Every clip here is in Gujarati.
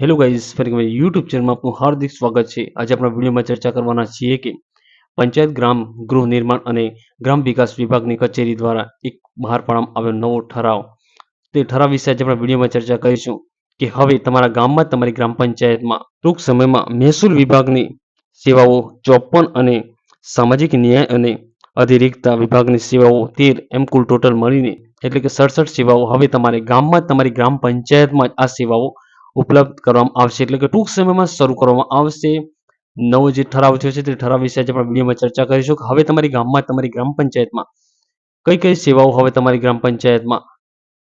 હેલો ગાઈઝ ફરી મારી યુટ્યુબ ચેનલમાં આપનું હાર્દિક સ્વાગત છે. આજે આપણા વિડીયોમાં ચર્ચા કરવાના છીએ કે પંચાયત ગ્રામ, ગૃહ નિર્માણ અને ગ્રામ વિકાસ વિભાગની કચેરી દ્વારા એક બહાર પાડવામાં આવ્યો નવો ઠરાવ. તે ઠરાવ વિશે આજે આપણા વિડીયોમાં ચર્ચા કરીશું કે હવે તમારા ગામમાં, તમારી ગ્રામ પંચાયતમાં, ટૂંક સમયમાં મહેસૂલ વિભાગની સેવાઓ, ચોપન અને સામાજિક ન્યાય અને અધિરિક્તા વિભાગની સેવાઓ તેર એમ કુલ ટોટલ મળીને એટલે કે સડસઠ સેવાઓ. હવે તમારે ગામમાં, તમારી ગ્રામ પંચાયતમાં જ આ સેવાઓ ઉપલબ્ધ કરવામાં આવશે. એટલે કે ટૂંક સમયમાં શરૂ કરવામાં આવશે. નવો જે ઠરાવ થયો છે તે ઠરાવ વિશે આજે આપણે વિડીયોમાં ચર્ચા કરીશું કે હવે તમારી ગામમાં, તમારી ગ્રામ પંચાયતમાં કઈ કઈ સેવાઓ હવે તમારી ગ્રામ પંચાયતમાં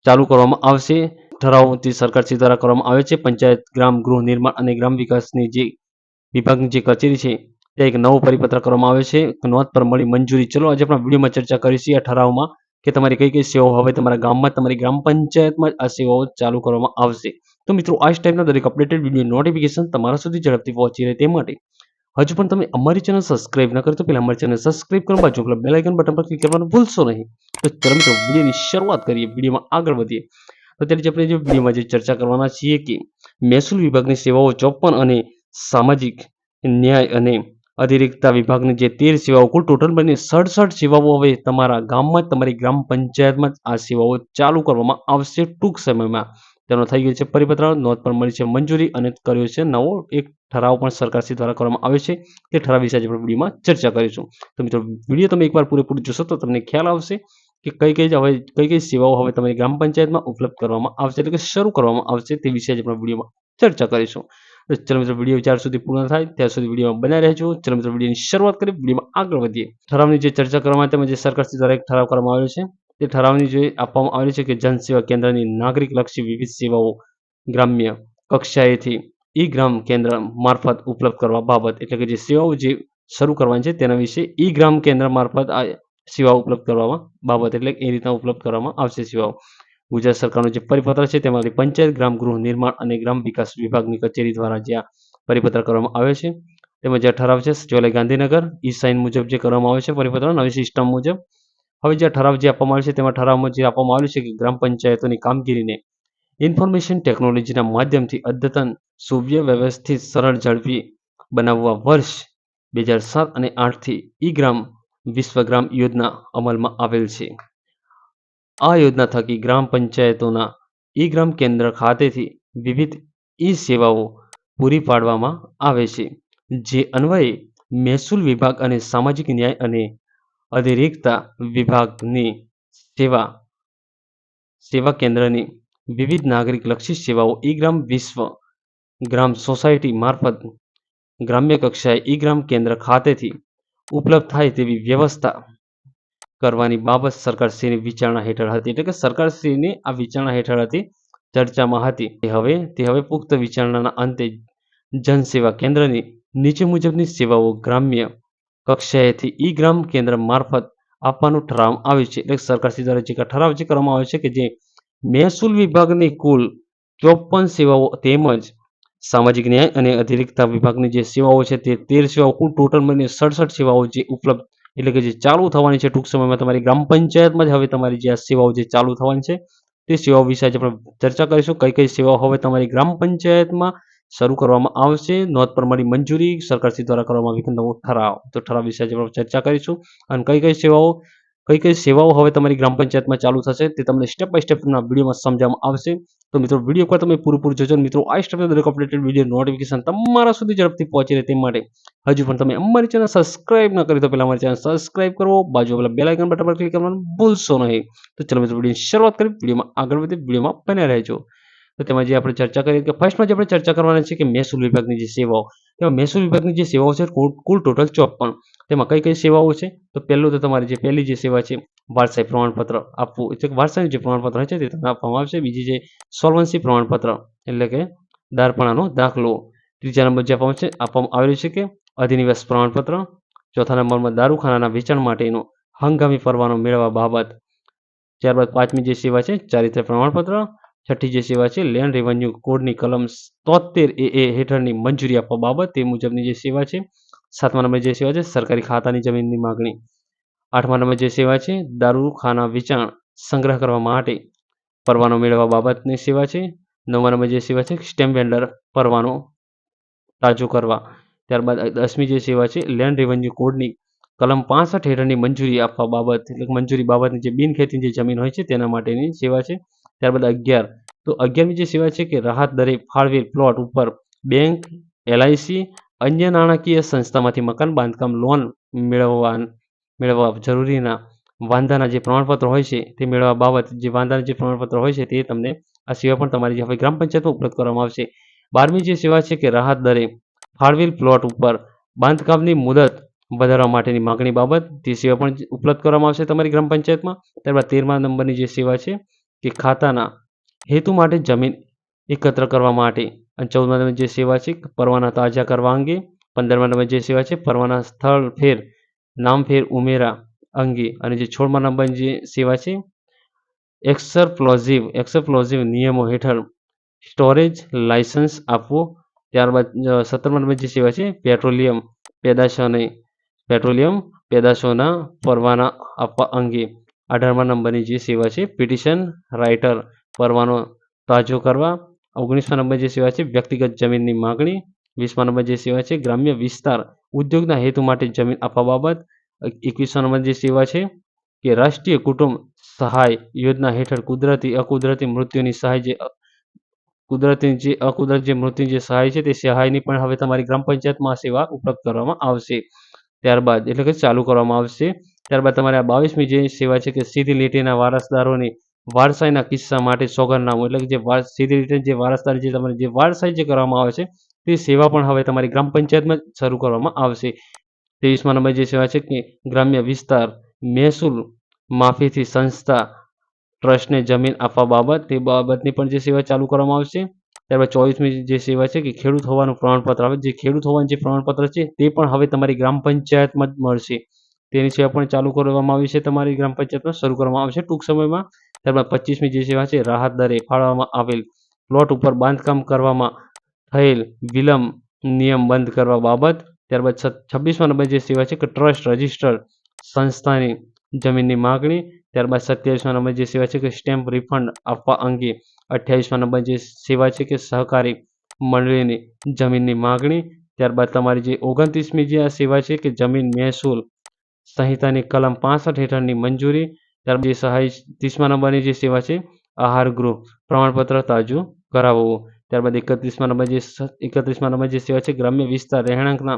ચાલુ કરવામાં આવશે? ઠરાવ તે સરકારશ્રી દ્વારા કરવામાં આવે છે. પંચાયત, ગ્રામ ગૃહ નિર્માણ અને ગ્રામ વિકાસની જે વિભાગની જે કચેરી છે, ત્યાં એક નવો પરિપત્ર કરવામાં આવે છે. નોંધ પર મળી મંજૂરી. ચલો આજે આપણા વિડીયોમાં ચર્ચા કરીશું આ ઠરાવમાં કે તમારી કઈ કઈ સેવાઓ હવે તમારા ગામમાં, તમારી ગ્રામ પંચાયતમાં આ સેવાઓ ચાલુ કરવામાં આવશે. તો મિત્રો, આ ટાઈપના દરેક અપડેટેડ વીડિયો નોટિફિકેશન તમારા સુધી ઝડપથી પહોંચી રહે તે માટે હજુ પણ તમે અમારી ચેનલ સબસ્ક્રાઇબ ન કરો તો પહેલા અમારી ચેનલ સબસ્ક્રાઇબ કરો બાજુ બેલ બટન પર ક્લિક કરવાનું ભૂલશો નહીં. તો ચાલો મિત્રો, વિડીયોની શરૂઆત કરીએ, વિડીયોમાં આગળ વધીએ. તો ત્યારે આપણે જે વિડીયોમાં જે ચર્ચા કરવાના છીએ કે મહેસૂલ વિભાગની સેવાઓ ચોપન અને સામાજિક ન્યાય અને અધિરિક્તા વિભાગની જે તેર સેવાઓ, કુલ ટોટલ બની સડસઠ સેવાઓ હવે તમારા ગામમાં જ, તમારી ગ્રામ પંચાયતમાં આ સેવાઓ ચાલુ કરવામાં આવશે ટૂંક સમયમાં. તેનો થઈ ગયો છે પરિપત્ર. નોંધ પણ મળી છે મંજૂરી અને કર્યો છે નવો એક ઠરાવ પણ સરકારશ્રી દ્વારા કરવામાં આવ્યો છે. તે ઠરાવ વિશે આજે આપણે વિડીયોમાં ચર્ચા કરીશું. તો મિત્રો, વીડિયો તમે એકવાર પૂરેપૂરું જોશો તો તમને ખ્યાલ આવશે કે કઈ કઈ હવે કઈ કઈ સેવાઓ હવે તમારી ગ્રામ પંચાયતમાં ઉપલબ્ધ કરવામાં આવશે એટલે કે શરૂ કરવામાં આવશે તે વિશે આજે આપણે વિડીયોમાં ચર્ચા કરીશું. ચલો મિત્રો, વીડિયો જ્યાર સુધી પૂર્ણ થાય ત્યાં સુધી વિડીયોમાં બનાવી રહેજો. ચલો મિત્રો, વિડીયોની શરૂઆત કરી વિડીયોમાં આગળ વધીએ. ઠરાવની જે ચર્ચા કરવામાં તેમાં જે સરકારશ્રી દ્વારા એક ઠરાવ કરવામાં આવ્યો છે તે ઠરાવની જે આપવામાં આવેલી છે કે જનસેવા કેન્દ્રની નાગરિક લક્ષી વિવિધ સેવાઓ ગ્રામ્ય કક્ષાએથી ઈ ગ્રામ કેન્દ્ર મારફત ઉપલબ્ધ કરવા બાબત, એટલે કે જે સેવાઓ જે શરૂ કરવાની છે તેના વિશે ઈ ગ્રામ કેન્દ્ર મારફત આ સેવાઓ ઉપલબ્ધ કરવામાં બાબત, એટલે એ રીતના ઉપલબ્ધ કરવામાં આવશે સેવાઓ. ગુજરાત સરકારનું જે પરિપત્ર છે તેમાં પંચાયત, ગ્રામ ગૃહ નિર્માણ અને ગ્રામ વિકાસ વિભાગની કચેરી દ્વારા જે પરિપત્ર કરવામાં આવે છે. તેમાં જે ઠરાવ છે સચિવાલય ગાંધીનગર, ઈ સાઇન મુજબ જે કરવામાં આવે છે પરિપત્ર નવી સિસ્ટમ મુજબ હવે જે ઠરાવ જે આપવામાં આવે છે, તેમાં ઠરાવમાં જે આપવામાં આવ્યું છે કે ગ્રામ પંચાયતોની કામગીરીને ઇન્ફોર્મેશન ટેકનોલોજીના માધ્યમથી અદ્યતન સુવ્યવસ્થિત સરળ ઝડપી બનાવવા વર્ષ બે હજાર સાત અને આઠથી ઈ ગ્રામ વિશ્વગ્રામ યોજના અમલમાં આવેલ છે. આ યોજના થકી ગ્રામ પંચાયતોના ઈ ગ્રામ કેન્દ્ર ખાતેથી વિવિધ ઈ સેવાઓ પૂરી પાડવામાં આવે છે, જે અન્વયે મહેસૂલ વિભાગ અને સામાજિક ન્યાય અને અધિરિક્તા વિભાગની સેવા સેવા કેન્દ્રની વિવિધ નાગરિક લક્ષી સેવાઓ ઈ ગ્રામ વિશ્વ ગ્રામ સોસાયટી મારફત ગ્રામ્ય કક્ષાએ ઈ ગ્રામ કેન્દ્ર ખાતેથી ઉપલબ્ધ થાય તેવી વ્યવસ્થા કરવાની બાબત સરકારશ્રીની વિચારણા હેઠળ હતી. એટલે કે સરકારશ્રીની આ વિચારણા હેઠળ હતી, ચર્ચામાં હતી. હવે, તે હવે પુખ્ત વિચારણાના અંતે જનસેવા કેન્દ્રની નીચે મુજબની સેવાઓ ગ્રામ્ય કક્ષાએથી ઈ ગ્રામ કેન્દ્ર મારફત આપવાનું ઠરાવવામાં આવ્યું છે. એટલે સરકારશ્રી દ્વારા જે ઠરાવ જે કરવામાં આવ્યો છે કે જે મહેસૂલ વિભાગની કુલ ચોપન સેવાઓ તેમજ સામાજિક ન્યાય અને અધિરિક્તા વિભાગની જે સેવાઓ છે તે તેર સેવાઓ કુલ ટોટલ મળીને સડસઠ સેવાઓ જે ઉપલબ્ધ એટલે કે જે ચાલુ થવાની છે ટૂંક સમયમાં તમારી ગ્રામ પંચાયતમાં જ હવે તમારી જે આ સેવાઓ જે ચાલુ થવાની છે તે સેવાઓ વિશે આજે આપણે ચર્ચા કરીશું. કઈ કઈ સેવાઓ હવે તમારી ગ્રામ પંચાયતમાં શરૂ કરવામાં આવશે નોંધ પર મળી મંજૂરી સરકારશ્રી દ્વારા કરવામાં આવી ઠરાવ. તો ઠરાવ વિશે આજે ચર્ચા કરીશું. અને કઈ કઈ સેવાઓ, કઈ કઈ સેવાઓ હવે તમારી ગ્રામ પંચાયતમાં ચાલુ થશે તે તમને સ્ટેપ બાય સ્ટેપ વિડીયોમાં સમજાવવામાં આવશે. તો મિત્રો, વીડિયો પર તમે પૂરેપૂરું જોજો. મિત્રો આ સ્ટેપના દરેક અપડેટેડ વીડિયો નોટિફિકેશન તમારા સુધી ઝડપથી પહોંચી રહે તે માટે. હજુ પણ તમે અમારી ચેનલ સબસ્ક્રાઇબ ન કરી તો પહેલા અમારી ચેનલ સબસ્ક્રાઇબ કરો બાજુ પેલા બેલ આઇકન બટન પર ક્લિક કરવાનું ભૂલશો નહીં. તો ચલો મિત્રો, વિડીયોની શરૂઆત કરી વિડીયોમાં આગળ વધી વિડીયોમાં બન્યા રહેજો. તો તેમાં જે આપણે ચર્ચા કરીએ કે ફર્સ્ટમાં જે આપણે ચર્ચા કરવાની છે કે મહેસૂલ વિભાગની જે સેવાઓ તેમાં મહેસૂલ વિભાગની જે સેવાઓ છે કુલ ટોટલ ચોપન. તેમાં કઈ કઈ સેવાઓ છે? તો પહેલું તો તમારી જે પહેલી જે સેવા છે, વારસાઈ પ્રમાણપત્ર આપવું. એટલે કે જે પ્રમાણપત્ર છે તે તમને આપવામાં આવશે. બીજી જે સોલ્વન્સી પ્રમાણપત્ર, એટલે કે દારપણાનો દાખલો. ત્રીજા નંબર જે આપવામાં છે, આપવામાં આવેલું છે કે અધિનિવેશ પ્રમાણપત્ર. ચોથા નંબરમાં દારૂખાનાના વેચાણ માટેનો હંગામી પરવાનો મેળવવા બાબત. ત્યારબાદ પાંચમી જે સેવા છે ચારિત્ર પ્રમાણપત્ર. છઠ્ઠી જે સેવા છે લેન્ડ રેવન્યુ કોડની કલમ તોતેર એ એ હેઠળની મંજૂરી આપવા બાબત તે મુજબની જે સેવા છે, સાતમા નંબર જે સેવા છે, સરકારી ખાતાની જમીનની માગણી. આઠમા નંબર જે સેવા છે દારૂખાના વેચાણ સંગ્રહ કરવા માટે પરવાનો મેળવવા બાબતની સેવા છે. નવમા નંબર જે સેવા છે સ્ટેમ્પ વેન્ડર પરવાનો તાજો કરવા. ત્યારબાદ દસમી જે સેવા છે લેન્ડ રેવન્યુ કોડની કલમ પાંસઠ હેઠળની મંજૂરી આપવા બાબત, એટલે મંજૂરી બાબતની જે બિનખેતી જે જમીન હોય છે, તેના માટેની સેવા છે. ત્યારબાદ અગિયાર. તો અગિયારમી જે સેવા છે કે રાહત દરે ફાળવેલ પ્લોટ ઉપર બેંક એલઆઈસી અન્ય નાણાકીય સંસ્થામાંથી મકાન, બાંધકામ લોન મેળવવા મેળવવા જરૂરીના વાંધાના જે પ્રમાણપત્ર હોય છે, તે મેળવવા બાબત જે વાંધાના જે પ્રમાણપત્ર હોય છે, તે તમને આ સેવા પણ તમારી હવે ગ્રામ પંચાયતમાં ઉપલબ્ધ કરવામાં આવશે. બારમી જે સેવા છે કે રાહત દરે ફાળવેલ પ્લોટ ઉપર બાંધકામની મુદત વધારવા માટેની માગણી બાબત, તે સેવા પણ ઉપલબ્ધ કરવામાં આવશે તમારી ગ્રામ પંચાયતમાં. ત્યારબાદ તેરમા નંબરની જે સેવા છે કે ખાતાના હેતુ માટે જમીન એકત્ર કરવા માટે. અને ચૌદમા નંબર જે સેવા છે, પરવાના તાજા કરવા અંગે. પંદરમા નંબર જે સેવા છે, પરવાના સ્થળ ફેર, નામ ફેર ઉમેરા અંગે. અને જે છોડમા નંબર જે સેવા છે એક્સરપ્લોઝિવ એક્સરપ્લોઝિવ નિયમો હેઠળ સ્ટોરેજ લાયસન્સ આપવો. ત્યારબાદ સત્તરમા નંબર જે સેવા છે, પેટ્રોલિયમ પેદાશોને, પેટ્રોલિયમ પેદાશોના પરવાના આપવા અંગે. અઢારમા નંબરની જે સેવા છે, પિટિશન રાઇટર પરવાનો તાજો કરવા, ઓગણીસમા નંબર જે સેવા છે, વ્યક્તિગત જમીનની માગણી, વીસમા નંબર જે સેવા છે, ગ્રામ્ય વિસ્તાર ઉદ્યોગના હેતુ માટે જમીન આપવા બાબત, એકવીસમા નંબર જે સેવા છે કે રાષ્ટ્રીય કુટુંબ સહાય યોજના હેઠળ કુદરતી, અકુદરતી મૃત્યુની સહાય જે, કુદરતી જે, અકુદરતી જે મૃત્યુ જે સહાય છે તે સહાયની પણ હવે તમારી ગ્રામ પંચાયતમાં સેવા ઉપલબ્ધ કરવામાં આવશે. ત્યારબાદ એટલે કે ચાલુ કરવામાં આવશે. ત્યારબાદ તમારે આ બાવીસમી જે સેવા છે કે સીધી લીટીના વારસદારોની વારસાઈના કિસ્સા માટે સોગંદનામું એટલે કે જે વાર, સીધી રીતે જે વારસદાર જે તમારી જે વારસાઈ જે કરવામાં આવે છે, તે સેવા પણ હવે તમારી ગ્રામ પંચાયતમાં શરૂ કરવામાં આવશે. ત્રેવીસમાં નંબર જે સેવા છે કે ગ્રામ્ય વિસ્તાર મહેસૂલ માફીથી સંસ્થા ટ્રસ્ટને જમીન આપવા બાબત, તે બાબતની પણ જે સેવા ચાલુ કરવામાં આવશે. ત્યારબાદ ચોવીસમી જે સેવા છે કે ખેડૂત હોવાનું પ્રમાણપત્ર આવે, જે ખેડૂત હોવાનું જે પ્રમાણપત્ર છે, તે પણ હવે તમારી ગ્રામ પંચાયતમાં જ મળશે. તેની સેવા પણ ચાલુ કરવામાં આવી છે. તમારી ગ્રામ પંચાયતમાં શરૂ કરવામાં આવશે ટૂંક સમયમાં ત્યારબાદ પચીસમી જે સેવા છે, રાહત દરે ફાળવવામાં આવેલ. પ્લોટ ઉપર બાંધકામ કરવામાં થયેલ વિલંબ નિયમ બંધ કરવા બાબત. ત્યારબાદ છવ્વીસમાં નંબર જે સેવા છે કે ટ્રસ્ટ રજિસ્ટર સંસ્થાની જમીનની માગણી. ત્યારબાદ સત્યાવીસમાં નંબર જે સેવા છે કે સ્ટેમ્પ રિફંડ આપવા અંગે. અઠ્યાવીસમાં નંબર જે સેવા છે કે સહકારી મંડળીની જમીનની માગણી. ત્યારબાદ તમારી જે ઓગણત્રીસમી જે આ સેવા છે કે જમીન મહેસૂલ સંહિતાની કલમ પાસઠ હેઠળની મંજૂરી. ત્યારબાદ સહાય ત્રીસમા નંબરની જે સેવા છે, આહાર ગૃહ, પ્રમાણપત્ર તાજું કરાવવું. ત્યારબાદ એકત્રીસમા નંબર જે એકત્રીસમા નંબર જે સેવા છે, ગ્રામ્ય વિસ્તાર રહેણાંકના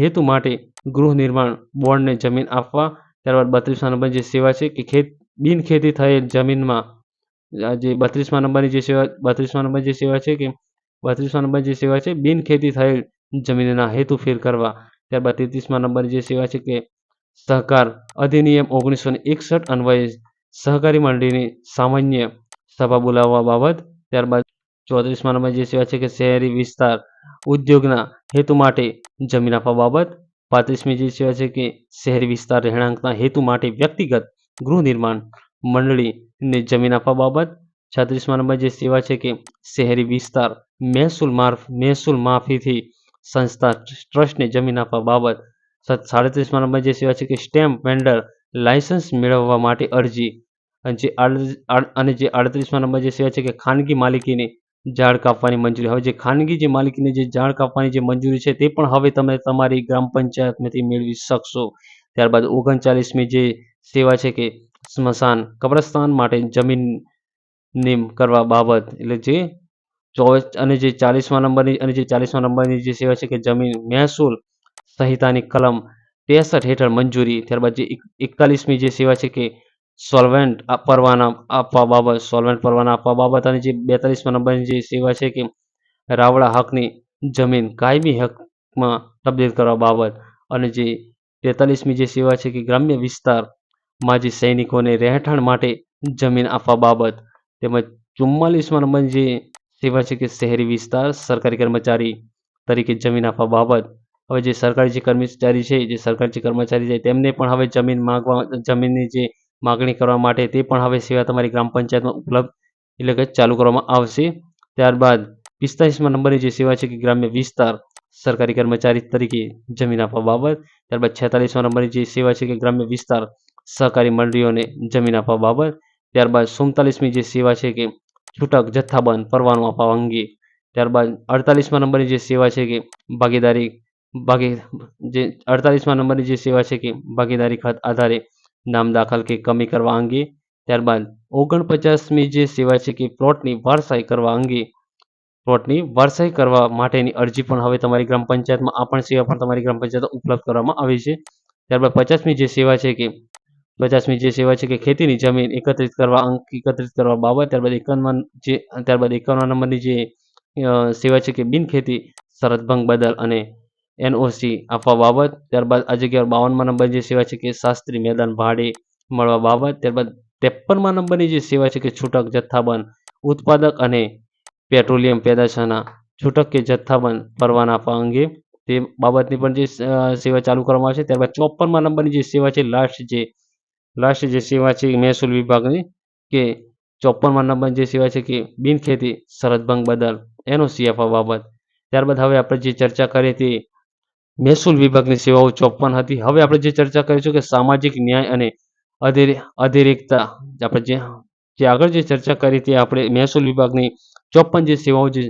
હેતુ માટે ગૃહ નિર્માણ બોર્ડને જમીન આપવા. ત્યારબાદ બત્રીસમા નંબર જે સેવા છે કે ખેત બિન ખેતી થયેલ જમીનમાં જે બત્રીસમા નંબરની જે સેવા, બત્રીસમા નંબર જે સેવા છે કે બત્રીસમા નંબર જે સેવા છે, બિનખેતી થયેલ જમીનના હેતુ ફેર કરવા. ત્યારબાદ તેત્રીસમા નંબર જે સેવા છે કે સહકાર અધિનિયમ ઓગણીસો એકસઠ અન્વયે સહકારી મંડળીની સામાન્ય સભા બોલાવવા બાબત, ત્યારબાદ ચોત્રીસમા નંબર જે સેવા છે કે શહેરી વિસ્તાર ઉદ્યોગના હેતુ માટે જમીન આપવા બાબત, પાંત્રીસમી જે સેવા છે કે શહેરી વિસ્તાર રહેણાંકના હેતુ માટે વ્યક્તિગત ગૃહ નિર્માણ મંડળીને જમીન આપવા બાબત, છત્રીસમાં નંબર જે સેવા છે કે શહેરી વિસ્તાર મહેસૂલ માર્ફ, મહેસૂલ માફીથી સંસ્થા ટ્રસ્ટને જમીન આપવા બાબત સાડત્રીસમા નંબર જે સેવા છે કે સ્ટેમ્પ વેન્ડર લાયસન્સ મેળવવા માટે અરજી. અને જે અને જે આડત્રીસમા નંબર જે સેવા છે કે ખાનગી માલિકીની ઝાડ કાપવાની મંજૂરી. હવે જે ખાનગી જે માલિકીની જે ઝાડ કાપવાની જે મંજૂરી છે તે પણ હવે તમે તમારી ગ્રામ પંચાયતમાંથી મેળવી શકશો. ત્યારબાદ ઓગણચાલીસમી જે સેવા છે કે સ્મશાન, કબ્રસ્તાન માટે જમીન નિમ કરવા બાબત, એટલે જે ચોવીસ અને જે ચાલીસમા નંબરની અને જે ચાલીસમા નંબરની જે સેવા છે કે જમીન મહેસૂલ સંહિતાની કલમ ત્રેસઠ હેઠળ મંજૂરી, ત્યારબાદ જે એકતાલીસમી જે સેવા છે કે સોલ્વેન્ટ પરવાના આપવા બાબત, સોલ્વેન્ટ પરવાના આપવા બાબત અને જે બેતાલીસમાં નંબરની જે સેવા છે કે રાવડા હકની જમીન, કાયમી હકમાં તબદીલ કરવા બાબત અને જે તેતાલીસમી જે સેવા છે કે ગ્રામ્ય વિસ્તારમાં જે સૈનિકોને રહેઠાણ માટે જમીન આપવા બાબત તેમજ ચુમ્માલીસમાં નંબરની જે સેવા છે કે શહેરી વિસ્તાર, સરકારી કર્મચારી તરીકે જમીન આપવા બાબત હવે જે સરકારી જે કર્મચારી છે, જે સરકારી કર્મચારી છે, તેમને પણ હવે જમીન માગવા, જમીનની જે માગણી કરવા માટે તે પણ હવે સેવા તમારી ગ્રામ પંચાયતમાં ઉપલબ્ધ એટલે કે ચાલુ કરવામાં આવશે. ત્યારબાદ પિસ્તાલીસમાં નંબરની જે સેવા છે કે ગ્રામ્ય વિસ્તાર સરકારી કર્મચારી તરીકે જમીન આપવા બાબત. ત્યારબાદ છેતાલીસમાં નંબરની જે સેવા છે કે ગ્રામ્ય વિસ્તાર સહકારી મંડળીઓને જમીન આપવા બાબત. ત્યારબાદ સુડતાલીસમી જે સેવા છે કે છૂટક જથ્થાબંધ પરવાનો આપવા અંગે. ત્યારબાદ અડતાલીસમાં નંબરની જે સેવા છે કે ભાગીદારી ભાગી જે અડતાલીસમાં નંબરની જે સેવા છે કે ભાગીદારી ખાત આધારે નામ દાખલ કે કમી કરવા અંગે, ત્યારબાદ ઓગણપચાસમી જે સેવા છે કે પ્લોટની વારસાઈ કરવા અંગે, પ્લોટની વારસાઈ કરવા માટેની અરજી પણ હવે તમારી ગ્રામ પંચાયતમાં આ પણ સેવા પણ તમારી ગ્રામ પંચાયત ઉપલબ્ધ કરવામાં આવી છે. ત્યારબાદ પચાસમી જે સેવા છે કે, પચાસમી જે સેવા છે કે ખેતીની જમીન એકત્રિત કરવા અંક એકત્રિત કરવા બાબત, ત્યારબાદ એકાવન જે, ત્યારબાદ એકાવન નંબરની જે સેવા છે કે બિનખેતી શરતભંગ બદલ અને એનઓસી આપવા બાબત. ત્યારબાદ આ જગ્યાએ બાવનમાં નંબર જે સેવા છે કે શાસ્ત્રી મેદાન ભાડે મળવા બાબત. ત્યારબાદ ત્રેપનમાં નંબરની જે સેવા છે કે છૂટક, જથ્થાબંધ, ઉત્પાદક અને પેટ્રોલિયમ પેદાશોના છૂટક કે જથ્થાબંધ પરવાના આપવા અંગે તે બાબતની પણ જે સેવા ચાલુ કરવામાં આવશે. ત્યારબાદ ચોપનમાં નંબરની જે સેવા છે, લાસ્ટ જે લાસ્ટ જે સેવા છે મહેસૂલ વિભાગની કે ચોપનમાં નંબર જે સેવા છે કે બિનખેતી શરદભંગ બદલ એનઓસી આપવા બાબત. ત્યારબાદ હવે આપણે જે ચર્ચા કરીએ તે મહેસૂલ વિભાગની સેવાઓ ચોપન હતી. હવે આપણે જે ચર્ચા કરીશું કે સામાજિક ન્યાય અને અધિર અધિરેકતા આપણે જે જે આગળ જે ચર્ચા કરી તે આપણે મહેસૂલ વિભાગની ચોપન જે સેવાઓ જે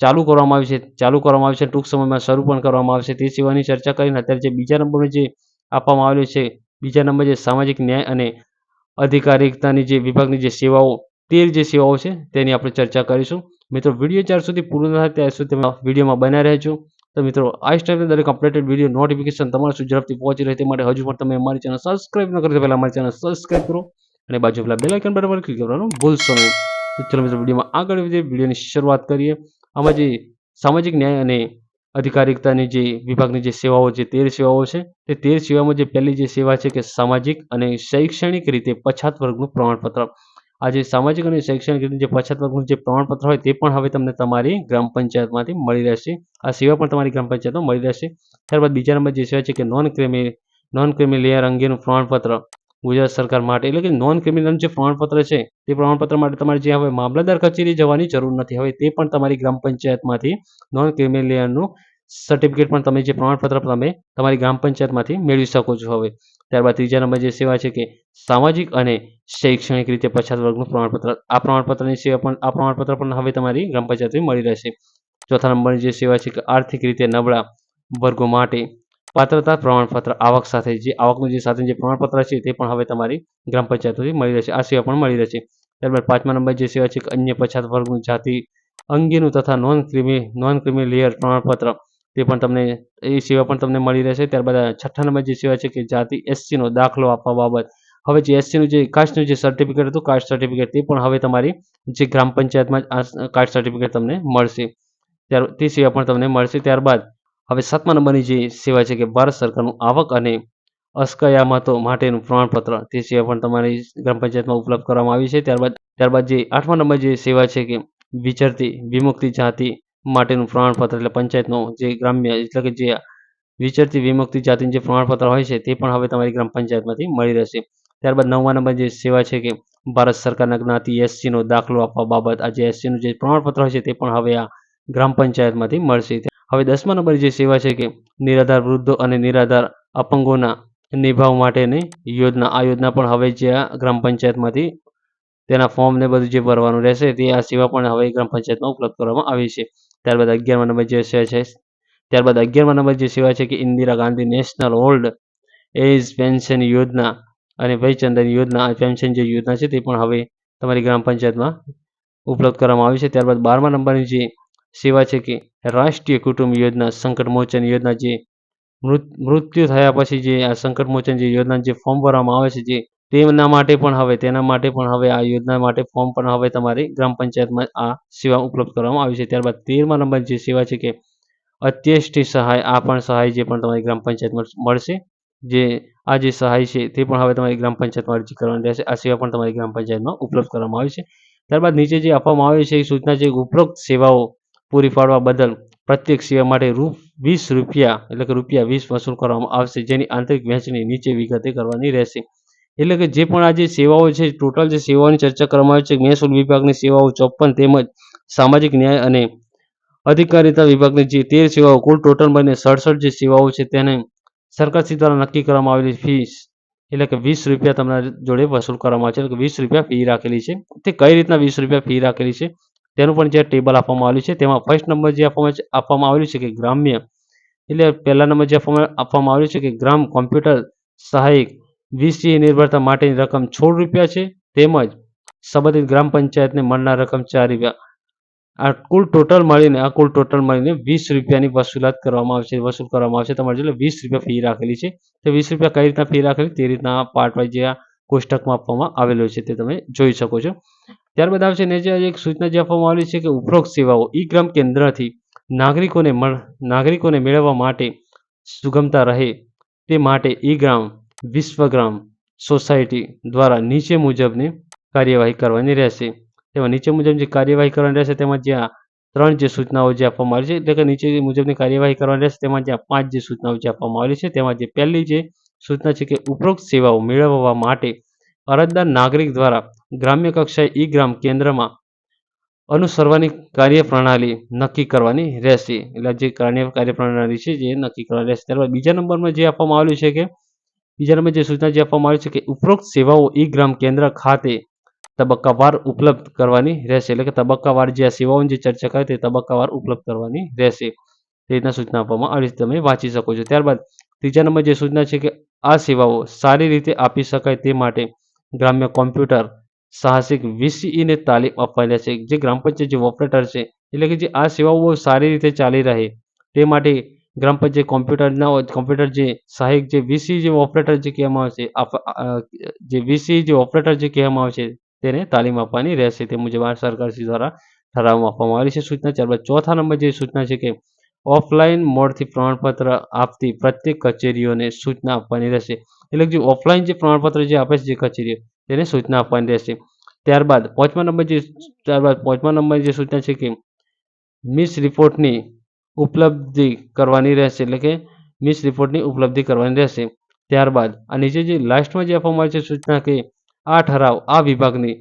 ચાલુ કરવામાં આવી છે, ચાલુ કરવામાં આવી છે, ટૂંક સમયમાં શરૂ પણ કરવામાં આવશે તે સેવાની ચર્ચા કરીને અત્યારે જે બીજા નંબરનું જે આપવામાં આવેલું છે, બીજા નંબર જે સામાજિક ન્યાય અને અધિકારિકતાની જે વિભાગની જે સેવાઓ તેર જે સેવાઓ છે તેની આપણે ચર્ચા કરીશું. મિત્રો, વીડિયો જ્યાર સુધી પૂરો ન થાય, ત્યાં સુધી વિડીયોમાં બન્યા રહેજો. તો મિત્રો, આ સ્ટાઇલના દરેક અપડેટેડ વીડિયો નોટિફિકેશન તમારા સુધી ઝડપથી પહોંચી રહે તે માટે હજુ પણ તમે અમારી ચેનલ સબસ્ક્રાઇબ ન કરી તો પહેલાં અમારી ચેનલ સબસ્ક્રાઇબ કરો અને બાજુ પેલા બેલ આઇકન બટન પર ક્લિક કરવાનું ભૂલશો નહીં. તો ચલો મિત્રો વિડીયોમાં આગળ વધીએ વિડીયોની શરૂઆત કરીએ. આમાં જે સામાજિક ન્યાય અને અધિકારિકતાની જે વિભાગની જે સેવાઓ છે, તેર સેવાઓ છે, તે તેર સેવામાં જે પહેલી જે સેવા છે કે સામાજિક અને શૈક્ષણિક રીતે પછાત વર્ગનું પ્રમાણપત્ર. આ જે સામાજિક અને શૈક્ષણિક જે પછાત વર્ગનું જે પ્રમાણપત્ર હોય તે પણ હવે તમને તમારી ગ્રામ પંચાયતમાંથી મળી રહેશે. આ સેવા પણ તમારી ગ્રામ પંચાયતમાં મળી રહેશે. ત્યારબાદ બીજા નંબર જે સેવા છે કે નોન ક્રિમી નોન ક્રિમિલિયર અંગેનું પ્રમાણપત્ર ગુજરાત સરકાર માટે, એટલે કે નોન ક્રિમિનલ જે પ્રમાણપત્ર છે, તે પ્રમાણપત્ર માટે તમારે જે હવે મામલતદાર કચેરી જવાની જરૂર નથી. હવે તે પણ તમારી ગ્રામ પંચાયતમાંથી નોન ક્રિમિલિયરનું સર્ટિફિકેટ પણ તમે જે પ્રમાણપત્ર તમે તમારી ગ્રામ પંચાયતમાંથી મેળવી શકો છો હવે. ત્યારબાદ ત્રીજા નંબર જે સેવા છે કે સામાજિક અને શૈક્ષણિક રીતે પછાત વર્ગનું પ્રમાણપત્ર, આ પ્રમાણપત્રની સેવા પણ, આ પ્રમાણપત્ર પણ હવે તમારી ગ્રામ પંચાયતથી મળી રહેશે. ચોથા નંબરની જે સેવા છે કે આર્થિક રીતે નબળા વર્ગો માટે પાત્રતા પ્રમાણપત્ર, આવક સાથે જે, આવકનું જે સાથે જે પ્રમાણપત્ર છે તે પણ હવે તમારી ગ્રામ પંચાયતોથી મળી રહેશે. આ સેવા પણ મળી રહેશે. ત્યારબાદ પાંચમા નંબર જે સેવા છે કે અન્ય પછાત વર્ગનું જાતિ અંગેનું તથા non creamy non creamy layer પ્રમાણપત્ર તે પણ તમને એ સેવા પણ તમને મળી રહેશે. ત્યારબાદ છઠ્ઠા નંબર જે સેવા છે કે જાતિ એસસીનો દાખલો આપવા બાબત. હવે જે એસસીનું જે કાસ્ટનું જે સર્ટિફિકેટ હતું, કાસ્ટ સર્ટિફિકેટ તે પણ હવે તમારી જે ગ્રામ પંચાયતમાં કાસ્ટ સર્ટિફિકેટ તમને મળશે. ત્યાર, તે સેવા પણ તમને મળશે. ત્યારબાદ હવે સાતમા નંબરની જે સેવા છે કે ભારત સરકારનું આવક અને અસ્કયામતો માટેનું પ્રમાણપત્ર, તે સેવા પણ તમારી ગ્રામ પંચાયતમાં ઉપલબ્ધ કરવામાં આવી છે. ત્યારબાદ ત્યારબાદ જે આઠમા નંબર જે સેવા છે કે વિચરતી, વિમુક્તિ જાતિ માટેનું પ્રમાણપત્ર એટલે પંચાયતનું જે ગ્રામ્ય એટલે કે જે વિચરતી વિમુક્તિ જાતિનું જે પ્રમાણપત્ર હોય છે તે પણ હવે તમારી ગ્રામ પંચાયતમાંથી મળી રહેશે. ત્યારબાદ નવમા નંબર જે સેવા છે કે ભારત સરકારના જ્ઞાતિ એસસીનો દાખલો આપવા બાબત આ જે એસસીનું જે પ્રમાણપત્ર હોય છે તે પણ હવે આ ગ્રામ પંચાયતમાંથી મળશે. હવે દસમા નંબર જે સેવા છે કે નિરાધાર વૃદ્ધો અને નિરાધાર અપંગોના નિભાવ માટેની યોજના, આ યોજના પણ હવે જે ગ્રામ પંચાયતમાંથી તેના ફોર્મ ને બધું જે ભરવાનું રહેશે તે આ સેવા પણ હવે ગ્રામ પંચાયતમાં ઉપલબ્ધ કરવામાં આવી છે. ત્યારબાદ અગિયારમા નંબર જે સેવા છે, ત્યારબાદ અગિયારમા નંબર જે સેવા છે કે Indira Gandhi national old age pension યોજના અને ભયચંદન યોજના, આ પેન્શન જે યોજના છે તે પણ હવે તમારી ગ્રામ પંચાયતમાં ઉપલબ્ધ કરવામાં આવી છે. ત્યારબાદ બારમા નંબરની જે સેવા છે કે રાષ્ટ્રીય કુટુંબ યોજના, સંકટ મોચન યોજના જે મૃત, મૃત્યુ થયા પછી જે આ સંકટ મોચન જે યોજના જે ફોર્મ ભરવામાં આવે છે, જે તેમના માટે પણ હવે, તેના માટે પણ હવે, આ યોજના માટે ફોર્મ પણ હવે તમારી ગ્રામ પંચાયતમાં આ સેવા ઉપલબ્ધ કરવામાં આવી છે. ત્યારબાદ તેરમા નંબર જે સેવા છે કે અત્યેષ્ટિ સહાય, આ પણ સહાય જે પણ તમારી ગ્રામ પંચાયતમાં મળશે, જે આ જે સહાય છે તે પણ હવે તમારી ગ્રામ પંચાયતમાં અરજી કરવાની રહેશે. આ સેવા પણ તમારી ગ્રામ પંચાયતમાં ઉપલબ્ધ કરવામાં આવી છે. ત્યારબાદ નીચે જે આપવામાં આવે છે એ સૂચના છે ઉપરોક્ત સેવાઓ પૂરી પાડવા બદલ પ્રત્યેક સેવા માટે રૂ, વીસ રૂપિયા, એટલે કે રૂપિયા વીસ વસૂલ કરવામાં આવશે, જેની આંતરિક વહેંચણી નીચે વિગતે કરવાની રહેશે. એટલે કે જે પણ આ જે સેવાઓ છે, ટોટલ જે સેવાઓની ચર્ચા કરવામાં આવી છે મહેસૂલ વિભાગની સેવાઓ ચોપન તેમજ સામાજિક ન્યાય અને અધિકારીતા વિભાગની જે તેર સેવાઓ, કુલ ટોટલ બને સડસઠ જે સેવાઓ છે, તેને સરકારશ્રી દ્વારા નક્કી કરવામાં આવેલી ફીસ એટલે કે વીસ રૂપિયા તમારા જોડે વસૂલ કરવામાં આવે છે, એટલે કે વીસ રૂપિયા ફી રાખેલી છે. તે કઈ રીતના વીસ રૂપિયા ફી રાખેલી છે, તેનું પણ જે ટેબલ આપવામાં આવ્યું છે, તેમાં ફર્સ્ટ નંબર જે આપવામાં આપવામાં આવેલું છે કે ગ્રામ્ય. એટલે પહેલા નંબર જે આપવામાં આપવામાં આવ્યું છે કે ગ્રામ કોમ્પ્યુટર સહાયક વીસી નિર્ભરતા માટેની રકમ સોળ રૂપિયા છે. તેમજ સંબંધિત ગ્રામ પંચાયતને મળનાર રકમ ચાર રૂપિયા. આ કુલ ટોટલ મળીને, આ કુલ ટોટલ મળીને વીસ રૂપિયાની વસૂલાત કરવામાં આવશે, વસૂલ કરવામાં આવશે. તમારે એટલે વીસ રૂપિયા ફી રાખેલી છે. તે વીસ રૂપિયા કઈ રીતના ફી રાખેલી? તે રીતના પાર્ટ વાઇઝ જે આ કોષ્ટકમાં આપવામાં આવેલું છે તે તમે જોઈ શકો છો. ત્યારબાદ આવશે ને જે એક સૂચના જે આપવામાં આવેલી છે કે ઉપરોક્ત સેવાઓ, ઈ ગ્રામ કેન્દ્રથી નાગરિકોને નાગરિકોને મેળવવા માટે સુગમતા રહે તે માટે ઈ ગ્રામ વિશ્વગ્રામ સોસાયટી દ્વારા નીચે મુજબની કાર્યવાહી કરવાની રહેશે. તેમાં નીચે મુજબ જે કાર્યવાહી કરવાની રહેશે, તેમાં જ્યાં ત્રણ જે સૂચનાઓ જે આપવામાં આવી છે, એટલે કે નીચે મુજબની કાર્યવાહી કરવાની રહેશે, તેમાં જ્યાં પાંચ જે સૂચનાઓ જે આપવામાં આવી છે, તેમાં જે પહેલી જે સૂચના છે કે ઉપરોક્ત સેવાઓ મેળવવા માટે અરજદાર નાગરિક દ્વારા ગ્રામ્ય કક્ષાએ ઈ ગ્રામ કેન્દ્રમાં અનુસરવાની કાર્યપ્રણાલી નક્કી કરવાની રહેશે. એટલે જે કાર્ય કાર્યપ્રણાલી છે, જે નક્કી કરવાની રહેશે. ત્યારબાદ બીજા નંબરમાં જે આપવામાં આવેલું છે કે બીજા જે સૂચના જે આપવામાં આવી છે કે ઉપરોક્ત સેવાઓ ઈ ગ્રામ કેન્દ્ર ખાતે તબક્કાવાર ઉપલબ્ધ કરવાની રહેશે. એટલે કે તબક્કાવાર જે આ સેવાઓની જે ચર્ચા કરે તે તબક્કાવાર ઉપલબ્ધ કરવાની રહેશે. તે રીતના સૂચના આપવામાં આવી છે. તમે વાંચી શકો છો. ત્યારબાદ ત્રીજા નંબર જે સૂચના છે કે આ સેવાઓ સારી રીતે આપી શકાય તે માટે ગ્રામ્ય કોમ્પ્યુટર સાહસિક વીસીઈને તાલીમ આપવાની રહેશે જે ગ્રામ પંચાયત જે ઓપરેટર છે, એટલે કે જે આ સેવાઓ સારી રીતે ચાલી રહે તે માટે ગ્રામ પંચાયત કોમ્પ્યુટરના કોમ્પ્યુટર જે સહાયક જે વીસી જે ઓપરેટર જે કહેવામાં આવે છે જે વીસી જે ઓપરેટર જે કહેવામાં આવે છે, તેને તાલીમ આપવાની રહેશે. તે મુજબ આ સરકારશ્રી દ્વારા ઠરાવમાં આપવામાં આવેલી છે સૂચના. ત્યારબાદ ચોથા નંબર જે સૂચના છે કે ઓફલાઈન મોડથી પ્રમાણપત્ર આપતી પ્રત્યેક કચેરીઓને સૂચના આપવાની રહેશે. એટલે જે ઓફલાઈન જે પ્રમાણપત્ર જે આપે છે જે કચેરીઓ, તેને સૂચના આપવાની રહેશે. ત્યારબાદ પાંચમા નંબર જે, ત્યારબાદ પાંચમા નંબર જે સૂચના છે કે મિસ રિપોર્ટની ઉપલબ્ધિ કરવાની રહેશે, એટલે કે મિસ રિપોર્ટની ઉપલબ્ધિ કરવાની રહેશે. ત્યારબાદ આ નીચે જે લાસ્ટમાં જે આપવામાં આવે છે સૂચના કે આ ઠરાવ આ વિભાગની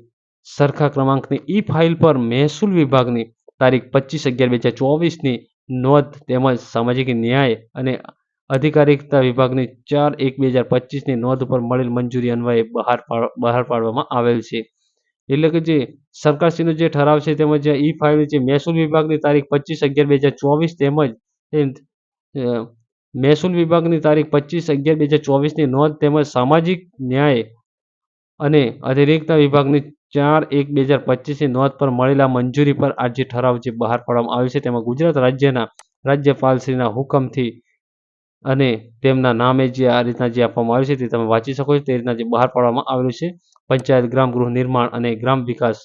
સરખા ક્રમાંકની ઈ ફાઇલ પર મહેસૂલ વિભાગની તારીખ પચીસ અગિયાર બે હજાર ચોવીસની નોંધ તેમજ સામાજિક ન્યાય અને અધિકારિકતા વિભાગની ચાર એક બે હજાર પચીસની નોંધ ઉપર મળેલ મંજૂરી અન્વયે બહાર બહાર પાડવામાં આવેલ છે. એટલે કે જે સરકારશ્રીનો જે ઠરાવ છે તેમજ ઈ ફાઇલની જે મહેસૂલ વિભાગની તારીખ પચીસ અગિયાર બે હજાર ચોવીસ તેમજ મહેસૂલ વિભાગની તારીખ પચીસ અગિયાર બે હજાર ચોવીસની નોંધ તેમજ સામાજિક ન્યાય અને અધિરેકતા વિભાગની ચાર એક બે હજાર પચીસની નોંધ પર મળેલા મંજૂરી પર આ જે ઠરાવ જે બહાર પાડવામાં આવ્યો છે તેમાં ગુજરાત રાજ્યના રાજ્યપાલશ્રીના હુકમથી અને તેમના નામે જે આ રીતના જે આપવામાં આવ્યું છે તે તમે વાંચી શકો છો તે રીતના જે બહાર પાડવામાં આવેલું છે. પંચાયત, ગ્રામ ગૃહ નિર્માણ અને ગ્રામ વિકાસ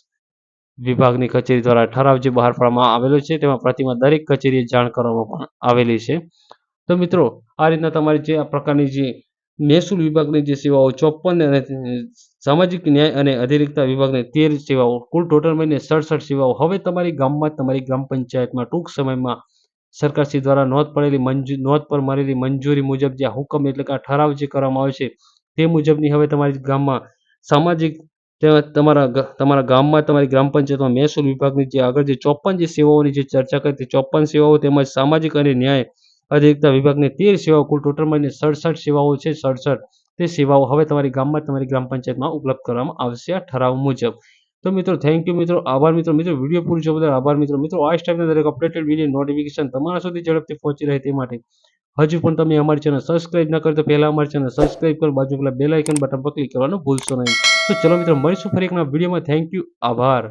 વિભાગની કચેરી દ્વારા ઠરાવ જે બહાર પાડવામાં આવેલો છે, તેમાં પ્રતિમા દરેક કચેરીએ જાણ કરવામાં પણ આવેલી છે. તો મિત્રો, આ રીતના તમારી જે આ પ્રકારની જે મહેસૂલ વિભાગની જે સેવાઓ ચોપન અને સામાજિક ન્યાય અને અધિરિક્તા વિભાગની તેર સેવાઓ, કુલ ટોટલ મળીને સડસઠ સેવાઓ, હવે તમારી ગામમાં, તમારી ગ્રામ પંચાયતમાં ટૂંક સમયમાં સરકારશ્રી દ્વારા નોંધ પડેલી મંજૂ, નોંધ પર મળેલી મંજૂરી મુજબ જે હુકમ એટલે કે આ ઠરાવ જે કરવામાં આવે છે, તે મુજબની હવે તમારી ગામમાં સામાજિક તેમજ તમારા તમારા ગામમાં તમારી ગ્રામ પંચાયતમાં મહેસૂલ વિભાગની જે આગળ જે ચોપન જે સેવાઓની જે ચર્ચા કરી હતી ચોપન સેવાઓ તેમજ સામાજિક અને ન્યાય અધિકતા વિભાગની તેર સેવાઓ કુલ ટોટલ મળીને સડસઠ સેવાઓ છે, સડસઠ તે સેવાઓ હવે તમારી ગામમાં તમારી ગ્રામ પંચાયતમાં ઉપલબ્ધ કરવામાં આવશે ઠરાવ મુજબ. તો મિત્રો થેન્ક યુ મિત્રો. આભાર મિત્રો. મિત્રો વીડિયો પૂરી જોવા બધા આભાર મિત્રો. મિત્રો, આ સ્ટાઈપના દરેક અપડેટેડ વીડિયો નોટિફિકેશન તમારા સુધી ઝડપથી પહોંચી રહે તે માટે. હજુ પણ તમે અમારી ચેનલ સબસ્ક્રાઇબ ન કરો તો પહેલાં અમારી ચેનલ સબસ્ક્રાઇબ કરો. બાજુ પેલા બેલ આઇકન બટન પર ક્લિક કરવાનું ભૂલશો નહીં. તો ચલો મિત્રો, મળીશું ફરી એકના વિડીયોમાં થેન્ક યુ આભાર.